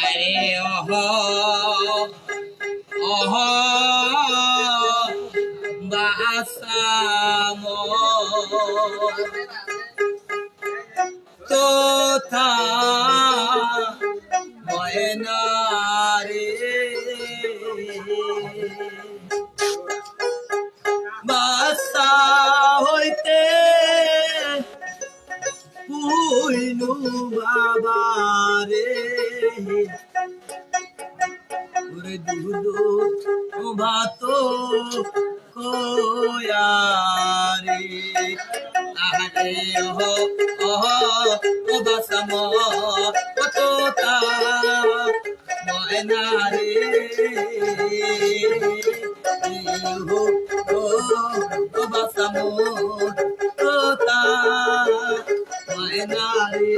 আরে অহ অহ বাসাম তো তা ময়না রে বাসা পুইনু বাবারে। ওরে দুধু ভাতো কোয়ারে। আহারে ওহ ওহ ও বাসাম কতটা ময়নারে ও ও বাসাম என்றாரே